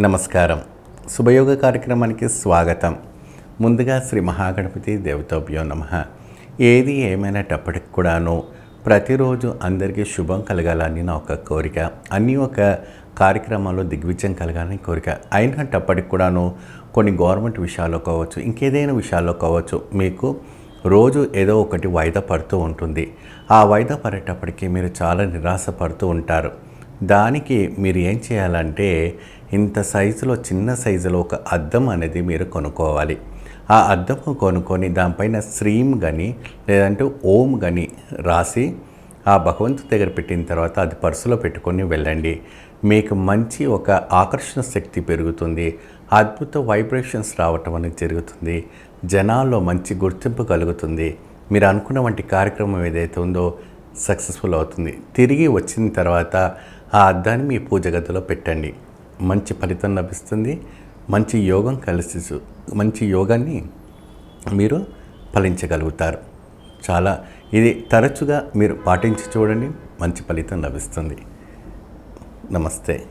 నమస్కారం. శుభయోగ కార్యక్రమానికి స్వాగతం. ముందుగా శ్రీ మహాగణపతి దేవతాభ్యో నమ. ఏది ఏమైనటప్పటికి కూడాను ప్రతిరోజు అందరికీ శుభం కలగాలని నా ఒక కోరిక. అన్నీ ఒక కార్యక్రమాల్లో దిగ్విజయం కలగాలని కోరిక. అయినప్పటికి కూడాను కొన్ని గవర్నమెంట్ విషయాల్లో కావచ్చు ఇంకేదైనా విషయాల్లో కావచ్చు మీకు రోజు ఏదో ఒకటి వాయిదా పడుతూ ఉంటుంది. ఆ వాయిదా పడేటప్పటికీ మీరు చాలా నిరాశ పడుతూ ఉంటారు. దానికి మీరు ఏం చేయాలంటే ఇంత సైజులో చిన్న సైజులో ఒక అద్దం అనేది మీరు కొనుక్కోవాలి. ఆ అద్దం కొనుక్కొని దానిపైన శ్రీం కానీ లేదంటే ఓం కానీ రాసి ఆ భగవంతుడి దగ్గర పెట్టిన తర్వాత అది పర్సులో పెట్టుకొని వెళ్ళండి. మీకు మంచి ఒక ఆకర్షణ శక్తి పెరుగుతుంది. అద్భుత వైబ్రేషన్స్ రావటం అనేది జరుగుతుంది. జనాల్లో మంచి గుర్తింపు కలుగుతుంది. మీరు అనుకున్న వంటి కార్యక్రమం ఏదైతే ఉందో సక్సెస్ఫుల్ అవుతుంది. తిరిగి వచ్చిన తర్వాత ఆ అద్దాన్ని మీ పూజ గదిలో పెట్టండి. మంచి ఫలితం లభిస్తుంది. మంచి యోగం కలిసి చూ- మంచి యోగాన్ని మీరు ఫలించగలుగుతారు. చాలా ఇది తరచుగా మీరు పాటించి చూడండి. మంచి ఫలితం లభిస్తుంది. నమస్తే.